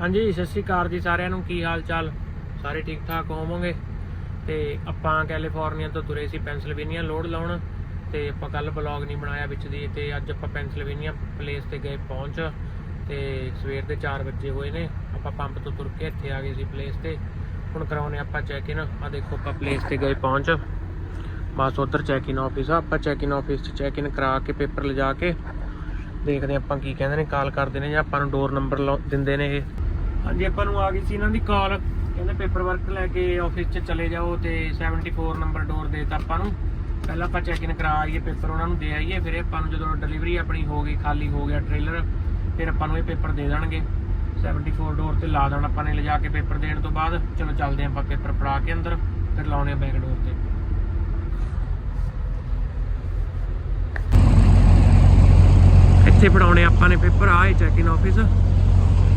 ਹਾਂਜੀ, ਸਤਿ ਸ਼੍ਰੀ ਅਕਾਲ ਜੀ ਸਾਰਿਆਂ ਨੂੰ। ਕੀ ਹਾਲ ਚਾਲ? ਸਾਰੇ ਠੀਕ ਠਾਕ ਹੋਵੋਗੇ? ਤੇ ਆਪਾਂ ਕੈਲੀਫੋਰਨੀਆ ਤੋਂ ਤੁਰੇ ਸੀ ਪੈਂਸਿਲਵੇਨੀਆ ਲੋਡ ਲਾਉਣ ਤੇ ਆਪਾਂ ਕੱਲ ਬਲੌਗ ਨਹੀਂ ਬਣਾਇਆ ਵਿੱਚ ਦੀ ਤੇ ਅੱਜ ਆਪਾਂ ਪੈਂਸਿਲਵੇਨੀਆ ਪਲੇਸ ਤੇ ਗਏ ਪਹੁੰਚ ਤੇ ਸਵੇਰ ਦੇ 4 ਵਜੇ ਹੋਏ ਨੇ। ਆਪਾਂ ਪੰਪ ਤੋਂ ਤੁਰ ਕੇ ਇੱਥੇ ਆ ਗਏ ਸੀ ਪਲੇਸ ਤੇ। ਹੁਣ ਕਰਾਉਨੇ ਆਪਾਂ ਚੈੱਕ ਇਨ ਆ ਦੇਖੋ ਆਪਾਂ ਪਲੇਸ ਤੇ ਗਏ ਪਹੁੰਚ। ਬਸ ਉਧਰ ਚੈੱਕ ਇਨ ਆਫਿਸ ਆ। ਆਪਾਂ ਚੈੱਕ ਇਨ ਆਫਿਸ 'ਚ ਚੈੱਕ ਇਨ ਕਰਾ ਕੇ ਪੇਪਰ ਲਿਜਾ ਕੇ ਦੇਖਦੇ ਆਪਾਂ ਕੀ ਕਹਿੰਦੇ ਨੇ, ਕਾਲ ਕਰਦੇ ਨੇ ਜਾਂ ਆਪਾਂ ਨੂੰ ਡੋਰ ਨੰਬਰ ਦਿੰਦੇ ਨੇ ਇਹ। ਹਾਂਜੀ, ਆਪਾਂ ਨੂੰ ਆ ਗਈ ਸੀ ਇਹਨਾਂ ਦੀ ਕਾਲ ਕਹਿੰਦੇ ਪੇਪਰ ਵਰਕ ਲੈ ਕੇ ਆਫਿਸ 'ਚ ਚਲੇ ਜਾਓ ਤੇ 74 ਨੰਬਰ ਡੋਰ ਦੇਤਾ ਆਪਾਂ ਨੂੰ। ਪਹਿਲਾਂ ਆਪਾਂ ਚੈੱਕ ਇਨ ਕਰਾ ਆਈਏ ਪੇਪਰ ਉਹਨਾਂ ਨੂੰ ਦੇ ਆਈਏ, ਫਿਰ ਆਪਾਂ ਨੂੰ ਜਦੋਂ ਡਿਲੀਵਰੀ ਆਪਣੀ ਹੋ ਗਈ, ਖਾਲੀ ਹੋ ਗਿਆ ਟ੍ਰੇਲਰ ਫਿਰ ਆਪਾਂ ਨੂੰ ਇਹ ਪੇਪਰ ਦੇ ਦੇਣਗੇ। 74 ਡੋਰ ਤੇ ਲਾ ਦੇਣਾ ਆਪਾਂ ਨੇ, ਲਿਜਾ ਕੇ ਪੇਪਰ ਦੇਣ ਤੋਂ ਬਾਅਦ। ਚਲੋ ਚੱਲਦੇ ਆਪਾਂ ਪੇਪਰ ਫੜਾ ਕੇ ਅੰਦਰ, ਫਿਰ ਲਾਉਣੇ ਆ ਬੈਕ ਡੋਰ ਤੇ। ਇੱਥੇ ਫੜਾਉਣੇ ਆਪਾਂ ਨੇ ਪੇਪਰ ਆਏ ਚੈੱਕ ਇਨ ਆਫਿਸ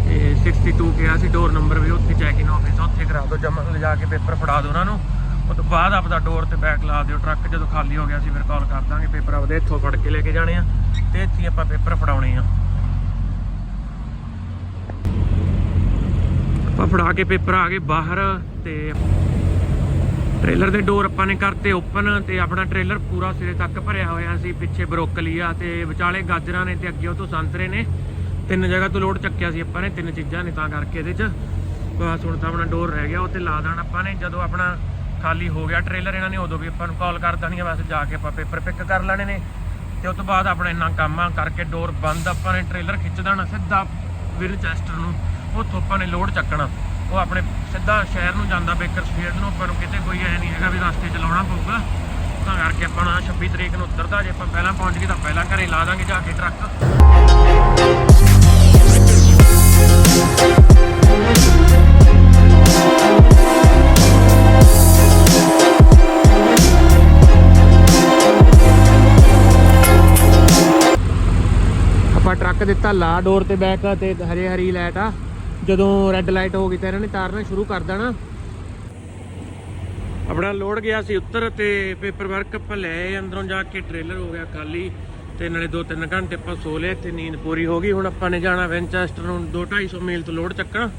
ਤੇ 62 ਕਿਹਾ ਸੀ ਡੋਰ ਨੰਬਰ ਵੀ ਉੱਥੇ ਚੈੱਕ ਇਨ ਆਫਿਸ ਉੱਥੇ ਕਰਾ ਦਿਓ ਜਮਾ ਲਿਜਾ ਕੇ ਪੇਪਰ ਫੜਾ ਦਿਓ ਉਹਨਾਂ ਨੂੰ। ਉਹ ਤੋਂ ਬਾਅਦ ਆਪਦਾ ਡੋਰ ਤੇ ਬੈਕ ਲਾ ਦਿਓ ਟਰੱਕ ਜਦੋਂ ਖਾਲੀ ਹੋ ਗਿਆ ਸੀ, ਫਿਰ ਕਾਲ ਕਰ ਦਾਂਗੇ ਪੇਪਰ ਆਪਦੇ ਇੱਥੋਂ ਫੜ ਕੇ ਲੈ ਕੇ ਜਾਣੇ ਆ, ਤੇ ਇੱਥੇ ਆਪਾਂ ਪੇਪਰ ਫੜਾਉਣੇ ਆ। ਆਪਾਂ ਫੜਾ ਕੇ ਪੇਪਰ ਆ ਗਏ ਬਾਹਰ, ਤੇ ਟ੍ਰੇਲਰ ਦੇ ਡੋਰ ਆਪਾਂ ਨੇ ਕਰਤੇ ਓਪਨ ਤੇ ਆਪਣਾ ਟ੍ਰੇਲਰ ਪੂਰਾ ਸਿਰੇ ਤੱਕ ਭਰਿਆ ਹੋਇਆ ਸੀ, ਪਿੱਛੇ ਬਰੋਕਲੀ ਆ, ਤੇ ਵਿਚਾਲੇ ਗਾਜਰਾਂ ਨੇ ਤੇ ਅੱਗੇ ਉਹ ਤੋਂ ਸੰਤਰੇ ਨੇ। ਤਿੰਨ ਜਗ੍ਹਾ ਤੋਂ ਲੋਡ ਚੱਕਿਆ ਸੀ ਆਪਾਂ ਨੇ, ਤਿੰਨ ਚੀਜ਼ਾਂ ਨੇ ਤਾਂ ਕਰਕੇ ਇਹਦੇ 'ਚ। ਬਸ ਹੁਣ ਤਾਂ ਆਪਣਾ ਡੋਰ ਰਹਿ ਗਿਆ ਉਹ ਤੇ ਲਾ ਦੇਣਾ ਆਪਾਂ ਨੇ। ਜਦੋਂ ਆਪਣਾ ਖਾਲੀ ਹੋ ਗਿਆ ਟ੍ਰੇਲਰ ਇਹਨਾਂ ਨੇ, ਉਦੋਂ ਵੀ ਆਪਾਂ ਨੂੰ ਕਾਲ ਕਰ ਦੇਣੀ ਆ ਬਸ ਜਾ ਕੇ ਆਪਾਂ ਪੇਪਰ ਪਿਕ ਕਰ ਲੈਣੇ ਨੇ। ਤੇ ਉਸ ਤੋਂ ਬਾਅਦ ਆਪਣਾ ਇੰਨਾ ਕੰਮ ਆ ਕਰਕੇ ਡੋਰ ਬੰਦ, ਆਪਾਂ ਨੇ ਟ੍ਰੇਲਰ ਖਿੱਚ ਦੇਣਾ ਸਿੱਧਾ ਵਿਲਚੈਸਟਰ ਨੂੰ। ਉੱਥੋਂ ਆਪਾਂ ਨੇ ਲੋਡ ਚੱਕਣਾ। ਉਹ ਆਪਣੇ ਸਿੱਧਾ ਸ਼ਹਿਰ ਨੂੰ ਜਾਂਦਾ ਬੇਕਰਸਫੀਲਡ ਨੂੰ, ਆਪਾਂ ਨੂੰ ਕਿਤੇ ਕੋਈ ਐ ਨਹੀਂ ਹੈਗਾ ਵੀ ਰਸਤੇ 'ਚ ਲਾਉਣਾ ਪਊਗਾ। ਤਾਂ ਕਰਕੇ ਆਪਾਂ ਨਾ 26 ਤਰੀਕ ਨੂੰ ਉਤਰਦਾ, ਜੇ ਆਪਾਂ ਪਹਿਲਾਂ ਪਹੁੰਚ ਗਏ ਤਾਂ ਪਹਿਲਾਂ ਘਰੇ ਲਾ ਦਾਂਗੇ ਜਾ ਕੇ ਟਰੱਕ ਆਪਾਂ ਟਰੱਕ ਦਿੱਤਾ ਲਾ ਡੋਰ ਤੇ ਬੈਕ ਤੇ ਹਰੇ ਹਰੀ ਲਾਈਟ ਆ। ਜਦੋਂ ਰੈੱਡ ਲਾਈਟ ਹੋ ਗਈ ਤਾਂ ਇਹਨਾਂ ਨੇ ਤਾਰਨਾ ਸ਼ੁਰੂ ਕਰ ਦੇਣਾ। ਆਪਣਾ ਲੋਡ ਗਿਆ ਸੀ ਉੱਤਰ ਤੇ ਪੇਪਰ ਵਰਕ ਆਪਾਂ ਲੈ ਅੰਦਰੋਂ ਜਾ ਕੇ ਟ੍ਰੇਲਰ ਹੋ ਗਿਆ ਖਾਲੀ। ਤੇ ਨਾਲੇ 2-3 ਘੰਟੇ ਆਪਾਂ ਸੋ ਲਏ ਤੇ ਨੀਂਦ ਪੂਰੀ ਹੋ ਗਈ। ਹੁਣ ਆਪਾਂ ਨੇ ਜਾਣਾ ਵਿੰਚੈਸਟਰ ਨੂੰ 2-250 ਮੀਲ ਤੋਂ ਲੋਡ ਚੱਕਣਾ।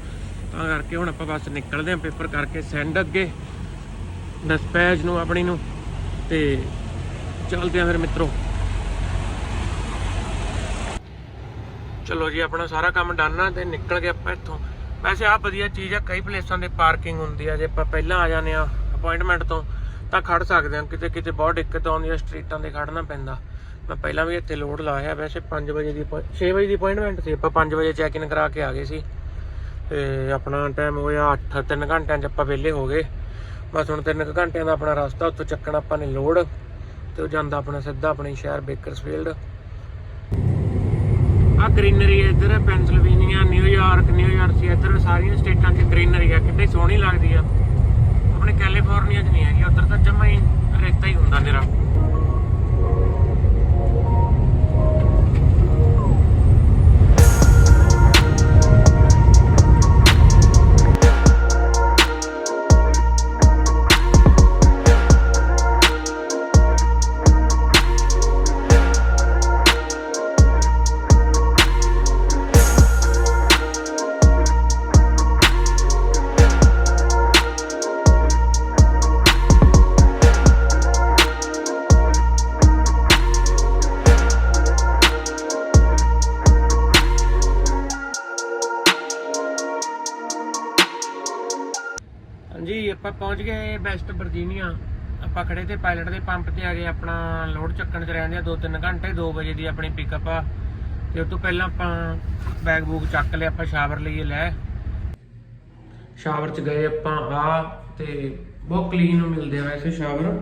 ਤਾਂ ਕਰਕੇ ਹੁਣ ਆਪਾਂ ਬਸ ਨਿਕਲਦੇ ਆਂ ਪੇਪਰ ਕਰਕੇ ਸੈਂਡ ਅੱਗੇ ਡਿਸਪੈਚ ਨੂੰ, ਆਪਣੀ ਨੂੰ ਤੇ ਚੱਲਦੇ ਆਂ ਫਿਰ ਮਿੱਤਰੋ। ਚਲੋ ਜੀ, ਆਪਣਾ ਸਾਰਾ ਕੰਮ ਡਨ ਆ ਤੇ ਨਿਕਲ ਗਏ ਆਪਾਂ ਇੱਥੋਂ। ਵੈਸੇ ਆ ਵਧੀਆ ਚੀਜ਼ ਆ, ਕਈ ਪਲੇਸਾਂ ਦੇ ਪਾਰਕਿੰਗ ਹੁੰਦੀ ਆ। ਜੇ ਆਪਾਂ ਪਹਿਲਾਂ ਆ ਜਾਂਦੇ ਆ ਅਪਾਇੰਟਮੈਂਟ ਤੋਂ, ਤਾਂ ਖੜ ਸਕਦੇ ਆ ਕਿਤੇ ਕਿਤੇ ਬਹੁਤ ਦਿੱਕਤ ਆਉਂਦੀ ਆ, ਸਟਰੀਟਾਂ ਤੇ ਖੜਨਾ ਪੈਂਦਾ। ਮੈਂ ਪਹਿਲਾਂ ਵੀ ਇੱਥੇ ਲੋਡ ਲਾਇਆ ਵੈਸੇ 5 ਵਜੇ ਦੀ 6 ਵਜੇ ਦੀ ਅਪਾਇੰਟਮੈਂਟ ਸੀ, ਆਪਾਂ 5 ਵਜੇ ਚੈੱਕ ਇਨ ਕਰਾ ਕੇ ਆ ਗਏ ਸੀ। ਤੇ ਆਪਣਾ ਟਾਈਮ ਹੋਇਆ 8 3 ਘੰਟਿਆਂ 'ਚ ਆਪਾਂ ਵਿਹਲੇ ਹੋ ਗਏ। ਬਸ ਹੁਣ 3 ਘੰਟਿਆਂ ਦਾ ਆਪਣਾ ਰਸਤਾ, ਉੱਥੋਂ ਚੱਕਣਾ ਆਪਾਂ ਨੇ ਲੋਡ ਤੇ ਉਹ ਜਾਂਦਾ ਆਪਣਾ ਸਿੱਧਾ ਆਪਣੇ ਸ਼ਹਿਰ ਬੇਕਰਸਫੀਲਡ। ਆ ਗ੍ਰੀਨਰੀ ਇੱਧਰ ਹੈ ਪੈਂਸਿਲਵੇਨੀਆ ਨਿਊਯਾਰਕ ਨਿਊਯਾਰਕ ਸੀ ਇੱਧਰ, ਸਾਰੀਆਂ ਸਟੇਟਾਂ 'ਚ ਗ੍ਰੀਨਰੀ ਆ ਕਿੰਨੀ ਸੋਹਣੀ ਲੱਗਦੀ ਆ। ਆਪਣੇ ਕੈਲੀਫੋਰਨੀਆ 'ਚ ਨਹੀਂ ਹੈਗੀ, ਉੱਧਰ ਤਾਂ ਜਮਾ ਹੀ ਰੇਤਾ ਹੀ ਹੁੰਦਾ ਨਿਰਾ ਪਹੁੰਚ ਗਏ ਵੈਸਟ ਵਰਜੀਨੀਆ ਆਪਾਂ ਖੜੇ ਤੇ ਪਾਇਲਟ ਦੇ ਪੰਪ ਤੇ ਆ ਗਏ, ਆਪਣਾ ਲੋਡ ਚੱਕਣ ਚ ਰਹਿੰਦੇ ਆ 2-3 ਘੰਟੇ 2 ਵਜੇ ਦੀ ਆਪਣੀ ਪਿਕਅਪ ਆ। ਤੇ ਉਸ ਤੋਂ ਪਹਿਲਾਂ ਆਪਾਂ ਬੈਗ ਬੂਗ ਚੱਕ ਲਿਆ, ਆਪਾਂ ਸ਼ਾਵਰ ਲਈਏ ਲੈ। ਸ਼ਾਵਰ ਚ ਗਏ ਆਪਾਂ ਆ ਤੇ ਬਹੁਤ ਕਲੀਨ ਮਿਲਦੇ ਆ ਵੈਸੇ ਸ਼ਾਵਰ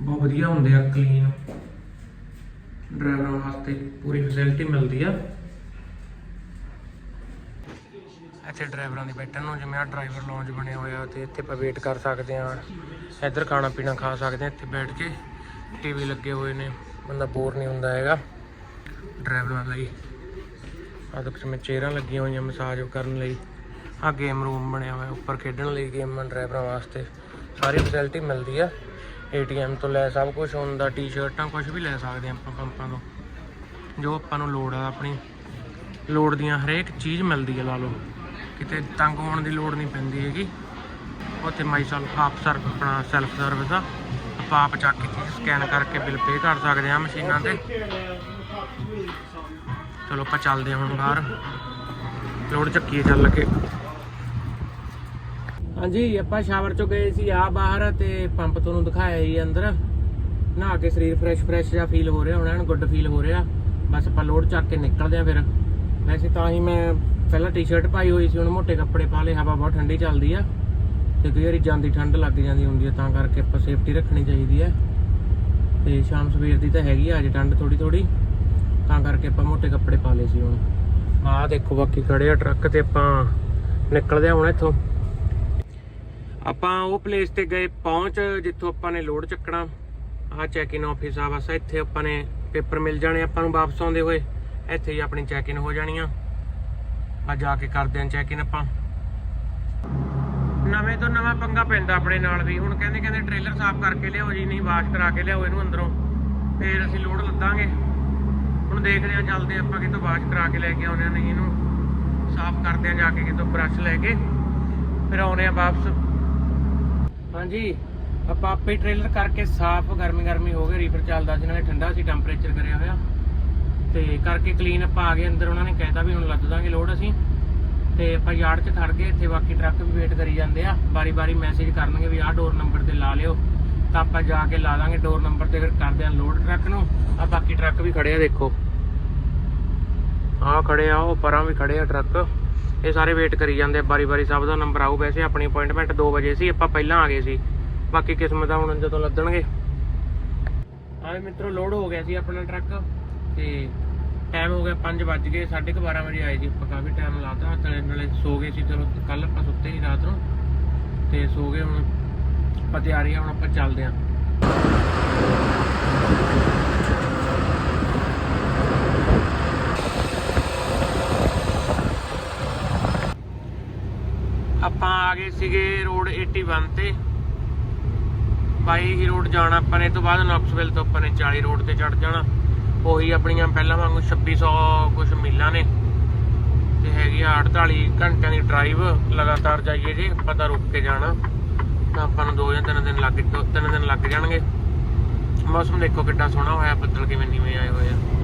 ਬਹੁਤ ਵਧੀਆ ਹੁੰਦੇ ਆ ਕਲੀਨ ਡਰਾਈਵਰਾਂ ਵਾਸਤੇ ਪੂਰੀ ਫੈਸਿਲਿਟੀ ਮਿਲਦੀ ਆ। ਇੱਥੇ ਡਰਾਈਵਰਾਂ ਦੀ ਬੈਠਣ ਨੂੰ, ਜਿਵੇਂ ਆ ਡਰਾਈਵਰ ਲੌਂਜ ਬਣਿਆ ਹੋਇਆ ਤੇ ਇੱਥੇ ਆਪਾਂ ਵੇਟ ਕਰ ਸਕਦੇ ਆ ਇੱਧਰ ਖਾਣਾ ਪੀਣਾ ਖਾ ਸਕਦੇ ਆ ਇੱਥੇ ਬੈਠ ਕੇ। ਟੀਵੀ ਲੱਗੇ ਹੋਏ ਨੇ, ਬੰਦਾ ਬੋਰ ਨਹੀਂ ਹੁੰਦਾ ਹੈਗਾ। ਡਰਾਈਵਰਾਂ ਲਈ। ਆਹ ਦੇਖੋ ਜਿਵੇਂ ਚੇਅਰਾਂ ਲੱਗੀਆਂ ਹੋਈਆਂ ਮਸਾਜ ਕਰਨ ਲਈ। ਆ ਗੇਮ ਰੂਮ ਬਣਿਆ ਹੋਇਆ, ਉੱਪਰ ਖੇਡਣ ਲਈ ਗੇਮਾਂ ਡਰਾਈਵਰਾਂ ਵਾਸਤੇ। ਸਾਰੀ ਫੈਸਿਲਿਟੀ ਮਿਲਦੀ ਆ। ਏਟੀਐਮ ਤੋਂ ਲੈ ਸਭ ਕੁਝ ਹੁੰਦਾ ਟੀ-ਸ਼ਰਟਾਂ ਕੁਝ ਵੀ ਲੈ ਸਕਦੇ ਆ ਆਪਾਂ ਪੰਪਾਂ ਤੋਂ। ਜੋ ਆਪਾਂ ਨੂੰ ਲੋੜ ਆ ਆਪਣੀ। ਲੋੜ ਦੀਆਂ ਹਰੇਕ ਚੀਜ਼ ਮਿਲਦੀ ਹੈ ਲਾ ਲਓ। ਕਿਤੇ ਤੰਗ ਹੋਣ ਦੀ ਲੋੜ ਨਹੀਂ ਪੈਂਦੀ ਹੈਗੀ। ਉੱਥੇ ਮਾਈ ਸੈਲਫ, ਆਪ ਸਰਵ, ਆਪਣਾ ਸੈਲਫ ਸਰਵਿਸ ਆ ਆਪਾਂ ਆਪ ਚੱਕ ਕੇ ਸਕੈਨ ਕਰਕੇ ਬਿੱਲ ਪੇ ਕਰ ਸਕਦੇ ਹਾਂ ਮਸ਼ੀਨਾਂ ਤੇ। ਚਲੋ ਆਪਾਂ ਚੱਲਦੇ ਹਾਂ ਹੁਣ ਬਾਹਰ। ਲੋਡ ਚੱਕੀਏ ਚੱਲ ਕੇ। ਹਾਂਜੀ, ਆਪਾਂ ਸ਼ਾਵਰ ਚੋਂ ਗਏ ਸੀ ਆ ਬਾਹਰ ਤੇ ਪੰਪ ਤੁਹਾਨੂੰ ਦਿਖਾਇਆ ਜੀ ਅੰਦਰ। ਨਹਾ ਕੇ ਸਰੀਰ ਫਰੈਸ਼ ਫਰੈਸ਼ ਜਿਹਾ ਫੀਲ ਹੋ ਰਿਹਾ, ਹੁਣ ਐਨ ਗੁੱਡ ਫੀਲ ਹੋ ਰਿਹਾ। ਬਸ ਆਪਾਂ ਲੋਡ ਚੱਕ ਕੇ ਨਿਕਲਦੇ ਆ ਫਿਰ। ਵੈਸੇ ਤਾਂ ਹੀ ਮੈਂ ਪਹਿਲਾਂ ਟੀ-ਸ਼ਰਟ ਪਾਈ ਹੋਈ ਸੀ, ਹੁਣ ਮੋਟੇ ਕੱਪੜੇ ਪਾ ਲਏ, ਹਵਾ ਬਹੁਤ ਠੰਡੀ ਚੱਲਦੀ ਆ। ਤੇ ਕਈ ਵਾਰੀ ਜਾਂਦੀ ਠੰਡ ਲੱਗ ਜਾਂਦੀ ਹੁੰਦੀ ਹੈ ਤਾਂ ਕਰਕੇ ਆਪਾਂ ਸੇਫਟੀ ਰੱਖਣੀ ਚਾਹੀਦੀ ਹੈ ਤੇ ਸ਼ਾਮ ਸਵੇਰ ਦੀ ਤਾਂ ਹੈਗੀ ਆ, ਅੱਜ ਠੰਡ ਥੋੜੀ ਥੋੜੀ ਤਾਂ ਕਰਕੇ ਆਪਾਂ ਮੋਟੇ ਕੱਪੜੇ ਪਾ ਲਏ ਸੀ ਹੁਣ। ਆਹ ਦੇਖੋ ਬਾਕੀ ਖੜੇ ਆ ਟਰੱਕ ਤੇ ਆਪਾਂ ਨਿਕਲਦੇ ਆ ਹੁਣ ਇੱਥੋਂ। ਆਪਾਂ ਉਹ ਪਲੇਸ ਤੇ ਗਏ, ਪਹੁੰਚ ਜਿੱਥੋਂ ਆਪਾਂ ਨੇ ਲੋਡ ਚੱਕਣਾ। ਆਹ ਚੈੱਕ ਇਨ ਆਫਿਸ ਆ, ਬਸ ਇੱਥੇ ਆਪਾਂ ਨੇ ਪੇਪਰ ਮਿਲ ਜਾਣੇ ਆਪਾਂ ਨੂੰ ਵਾਪਸ ਆਉਂਦੇ ਹੋਏ। ਇੱਥੇ ਹੀ ਆਪਣੀ ਚੈੱਕ ਇਨ ਹੋ ਜਾਣੀ ਆ ਆ ਜਾ ਕੇ ਕਰਦੇ ਆਂ ਚੈੱਕ ਇਨ ਆਪਾਂ। ਨਵੇਂ ਤੋਂ ਨਵਾਂ ਪੰਗਾ ਪੈਂਦਾ ਆਪਣੇ ਨਾਲ ਵੀ। ਹੁਣ ਕਹਿੰਦੇ ਕਹਿੰਦੇ ਟ੍ਰੇਲਰ ਸਾਫ਼ ਕਰਕੇ ਲਿਆਓ ਜੀ, ਨਹੀਂ ਵਾਸ਼ ਕਰਾ ਕੇ ਲਿਆਓ ਇਹਨੂੰ ਅੰਦਰੋਂ। ਫੇਰ ਅਸੀਂ ਲੋਡ ਲੱਦਾਂਗੇ। ਹੁਣ ਦੇਖਦੇ ਆਂ ਚੱਲਦੇ ਆਪਾਂ ਕਿਤੋਂ ਵਾਸ਼ ਕਰਾ ਕੇ ਲੈ ਕੇ ਆਉਂਦੇ ਆਂ ਨਹੀਂ ਇਹਨੂੰ ਸਾਫ਼ ਕਰਦੇ ਆਂ ਜਾ ਕੇ ਕਿਤੋਂ ਬ੍ਰਸ਼ ਲੈ ਕੇ। ਫਿਰ ਆਉਨੇ ਆ ਵਾਪਸ। ਹਾਂਜੀ, ਆਪਾਂ ਆਪੇ ਟ੍ਰੇਲਰ ਕਰਕੇ ਸਾਫ਼ ਗਰਮੀ ਗਰਮੀ ਹੋ ਗਈ ਰੀਫਰ ਚੱਲਦਾ ਸੀ, ਨਾਲੇ ਠੰਡਾ ਸੀ ਟੈਂਪਰੇਚਰ ਕਰਿਆ ਹੋਇਆ। ਤੇ ਕਰਕੇ ਕਲੀਨ ਆਪਾਂ ਆ ਗਏ, ਅੰਦਰ ਉਹਨਾਂ ਨੇ ਕਹਿਤਾ ਵੀ ਹੁਣ ਲੱਦ ਦਾਂਗੇ ਲੋਡ ਅਸੀਂ। ਤੇ ਆਪਾਂ ਯਾਰਡ 'ਚ ਖੜ ਗਏ, ਇੱਥੇ ਬਾਕੀ ਟਰੱਕ ਵੀ ਵੇਟ ਕਰੀ ਜਾਂਦੇ ਆ। ਬਾਰੀ-ਬਾਰੀ ਮੈਸੇਜ ਕਰਨਗੇ ਵੀ ਆਹ ਡੋਰ ਨੰਬਰ ਤੇ ਲਾ ਲਿਓ। ਤਾਂ ਆਪਾਂ ਜਾ ਕੇ ਲਾ ਦਾਂਗੇ ਡੋਰ ਨੰਬਰ ਤੇ ਫਿਰ ਕਰਦੇ ਆ ਲੋਡ ਟਰੱਕ ਨੂੰ। ਆ ਬਾਕੀ ਟਰੱਕ ਵੀ ਖੜੇ ਆ, ਦੇਖੋ। ਆਹ ਖੜੇ ਆ, ਉਹ ਪਰਾਂ ਵੀ ਖੜੇ ਆ ਟਰੱਕ ਇਹ ਸਾਰੇ ਵੇਟ ਕਰੀ ਜਾਂਦੇ ਆ ਬਾਰੀ-ਬਾਰੀ ਸਭ ਦਾ ਨੰਬਰ ਆਊ। ਵੈਸੇ ਆਪਣੀ ਅਪਾਇੰਟਮੈਂਟ 2 ਵਜੇ ਸੀ, ਆਪਾਂ ਪਹਿਲਾਂ ਆ ਗਏ ਸੀ। ਬਾਕੀ ਕਿਸਮਤ ਆ, ਹੁਣ ਜਦੋਂ ਲੱਦਣਗੇ। ਆਏ ਮਿੱਤਰੋ ਲੋਡ ਹੋ ਗਿਆ ਸੀ ਆਪਣਾ ਟਰੱਕ ਤੇ ਟਾਈਮ ਹੋ ਗਿਆ 5 ਵੱਜ ਗਏ 12:30 ਵਜੇ ਆਏ ਜੀ ਆਪਾਂ, ਕਾਫੀ ਟਾਈਮ ਲਾਤਾ ਤਲੇ ਨਾਲੇ ਸੋ ਗਏ ਸੀ, ਚਲੋ ਕੱਲ ਆਪਾਂ ਸੁੱਤੇ ਨਹੀਂ ਰਾਤ ਨੂੰ, ਤੇ ਸੋ ਗਏ ਹੁਣ ਆਪਾਂ ਤਿਆਰੀ ਆ, ਹੁਣ ਆਪਾਂ ਚੱਲਦੇ ਆਂ। ਆਪਾਂ ਆ ਗਏ ਸੀਗੇ ਰੋਡ 81 ਤੇ, ਬਾਈ ਹੀ ਰੋਡ ਜਾਣਾ ਆਪਾਂ ਨੇ ਤੋਂ ਬਾਅਦ ਨੌਕਸਵਿਲ ਤੋਂ ਆਪਾਂ ਨੇ 40 ਰੋਡ ਤੇ ਚੜ ਜਾਣਾ। ਉਹੀ ਆਪਣੀਆਂ ਪਹਿਲਾਂ ਵਾਂਗੂ 2600 ਕੁਝ ਮੀਲਾਂ ਨੇ। ਤੇ ਹੈਗੀ ਆ 48 ਘੰਟਿਆਂ ਦੀ ਡਰਾਈਵ ਲਗਾਤਾਰ ਜਾਈਏ ਜੇ ਪਤਾ ਰੁਕ ਕੇ ਜਾਣਾ। ਤਾਂ ਆਪਾਂ ਨੂੰ ਦੋ ਜਾਂ ਤਿੰਨ ਦਿਨ ਲੱਗ ਦੋ ਤਿੰਨ ਦਿਨ ਲੱਗ ਜਾਣਗੇ। ਮੌਸਮ ਦੇਖੋ ਕਿੱਡਾ ਸੋਹਣਾ ਹੋਇਆ, ਬੱਦਲ ਕਿਵੇਂ ਨੀਵੇਂ ਆਏ ਹੋਏ ਆ।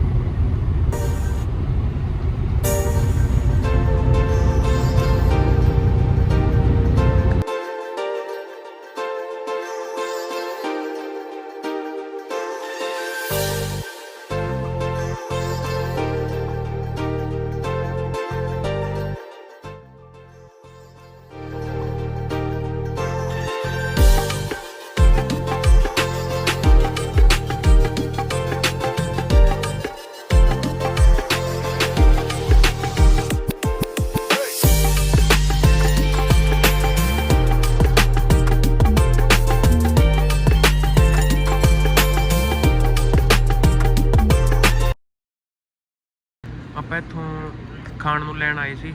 ਖਾਣ ਨੂੰ ਲੈਣ ਆਏ ਸੀ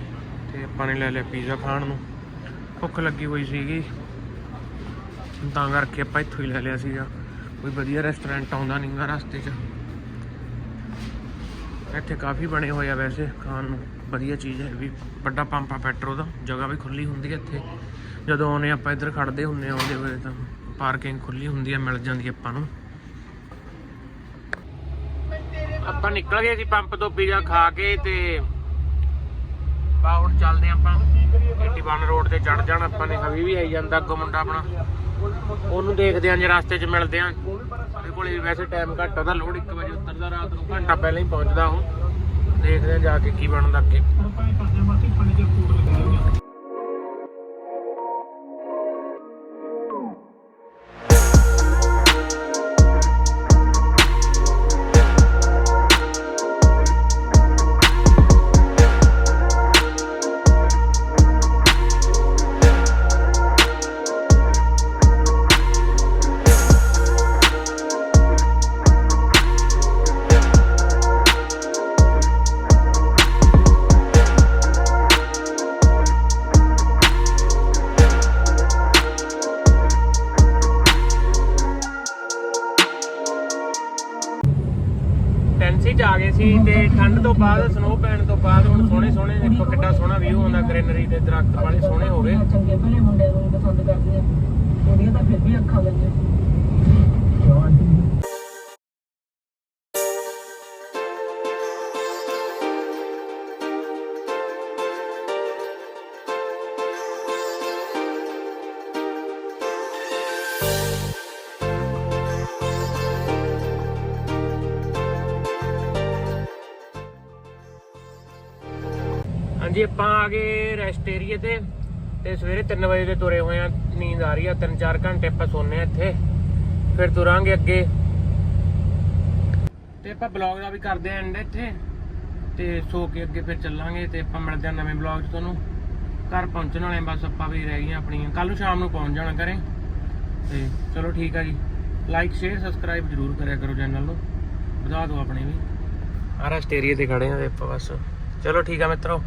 ਤੇ ਆਪਾਂ ਨੇ ਲੈ ਲਿਆ ਪੀਜ਼ਾ ਖਾਣ ਨੂੰ। ਭੁੱਖ ਲੱਗੀ ਹੋਈ ਸੀਗੀ। ਤਾਂ ਕਰਕੇ ਆਪਾਂ ਇੱਥੋਂ ਹੀ ਲੈ ਲਿਆ ਸੀਗਾ। ਕੋਈ ਵਧੀਆ ਰੈਸਟੋਰੈਂਟ ਆਉਂਦਾ ਨਹੀਂਗਾ ਰਸਤੇ 'ਚ। ਇੱਥੇ ਕਾਫੀ ਬਣੇ ਹੋਏ ਆ ਵੈਸੇ ਖਾਣ ਨੂੰ। ਵਧੀਆ ਚੀਜ਼ ਹੈ ਵੀ, ਵੱਡਾ ਪੰਪ ਆ ਪੈਟਰੋ ਦਾ, ਜਗ੍ਹਾ ਵੀ ਖੁੱਲੀ ਹੁੰਦੀ ਹੈ ਇੱਥੇ। ਜਦੋਂ ਆਉਨੇ ਆਪਾਂ ਇੱਧਰ ਖੜਦੇ ਹੁੰਨੇ ਆ ਆਉਂਦੇ ਹੋਏ ਤਾਂ ਪਾਰਕਿੰਗ ਖੁੱਲੀ ਹੁੰਦੀ ਹੈ ਮਿਲ ਜਾਂਦੀ ਹੈ ਆਪਾਂ ਨੂੰ। ਆਪਾਂ ਨਿਕਲ ਗਏ ਸੀ ਪੰਪ ਤੋਂ ਪੀਜ਼ਾ ਖਾ ਕੇ ਤੇ ਬਾ, ਹੁਣ ਚੱਲਦੇ ਆਪਾਂ। 81 ਰੋਡ ਤੇ ਚੜ ਜਾਣ, ਆਪਾਂ ਨੇ ਹਵੀ ਵੀ ਆਈ ਜਾਂਦਾ ਅੱਗੋਂ ਮੁੰਡਾ ਆਪਣਾ। ਉਹਨੂੰ ਦੇਖਦੇ ਆਂ ਜੇ ਰਸਤੇ 'ਚ ਮਿਲਦੇ ਆਂ। ਉਹਦੇ ਕੋਲੇ ਵੈਸੇ ਟਾਈਮ ਘੱਟ ਉਹਦਾ ਲੋਡ 1 ਵਜੇ ਉਤਰਦਾ, ਰਾਤ ਨੂੰ ਘੰਟਾ ਪਹਿਲਾਂ ਹੀ ਪਹੁੰਚਦਾ ਉਹ। ਦੇਖਦੇ ਆਂ ਜਾ ਕੇ ਕੀ ਬਣਦਾ ਅੱਗੇ। ਸੋਹਣੇ ਸੋਹਣੇ ਦੇਖੋ ਕਿੱਡਾ ਸੋਹਣਾ ਵਿਊ ਹੁੰਦਾ ਗ੍ਰੀਨਰੀ ਦੇ ਦਰਖਤ ਵਾਲੇ ਸੋਹਣੇ ਹੋ ਗਏ। ਚੰਗੇ ਭਲੇ ਮੁੰਡੇ ਨੂੰ ਪਸੰਦ ਕਰਦੀਆਂ ਉਹਦੀਆਂ ਤਾਂ ਫਿਰ ਵੀ ਅੱਖਾਂ ਲੱਗੀਆਂ। ਹਾਂਜੀ, ਆਪਾਂ ਆ ਗਏ ਰੈਸਟ ਏਰੀਏ ਤੇ ਤੇ ਸਵੇਰੇ 3 ਵਜੇ ਦੇ ਤੁਰੇ ਹੋਏ ਆ, ਨੀਂਦ ਆ ਰਹੀ ਆ 3-4 ਘੰਟੇ ਆਪਾਂ ਸੋਨੇ ਆ ਇੱਥੇ, ਫਿਰ ਤੁਰਾਂਗੇ ਅੱਗੇ। ਤੇ ਆਪਾਂ ਬਲੌਗ ਦਾ ਵੀ ਕਰਦੇ ਆਂ ਐਂਡ ਇੱਥੇ, ਤੇ ਸੋ ਕੇ ਅੱਗੇ ਫਿਰ ਚੱਲਾਂਗੇ ਤੇ ਆਪਾਂ ਮਿਲਦੇ ਆਂ ਨਵੇਂ ਬਲੌਗ 'ਚ ਤੁਹਾਨੂੰ। ਘਰ ਪਹੁੰਚਣ ਵਾਲੇ ਬਸ ਆਪਾਂ ਵੀ ਰਹਿ ਗਈਆਂ ਆਪਣੀਆਂ। ਕੱਲ ਨੂੰ ਸ਼ਾਮ ਨੂੰ ਪਹੁੰਚ ਜਾਣਾ ਘਰੇ। ਤੇ ਚਲੋ ਠੀਕ ਆ ਜੀ। ਲਾਈਕ ਸ਼ੇਅਰ ਸਬਸਕ੍ਰਾਈਬ ਜਰੂਰ ਕਰਿਆ ਕਰੋ ਚੈਨਲ ਨੂੰ। ਵਧਾ ਦਿਓ ਆਪਣੇ ਵੀ। ਆ ਰੈਸਟ ਏਰੀਏ ਤੇ ਖੜੇ ਆਂ ਤੇ ਆਪਾਂ ਬਸ। ਚਲੋ ਠੀਕ ਆ ਮਿੱਤਰੋ।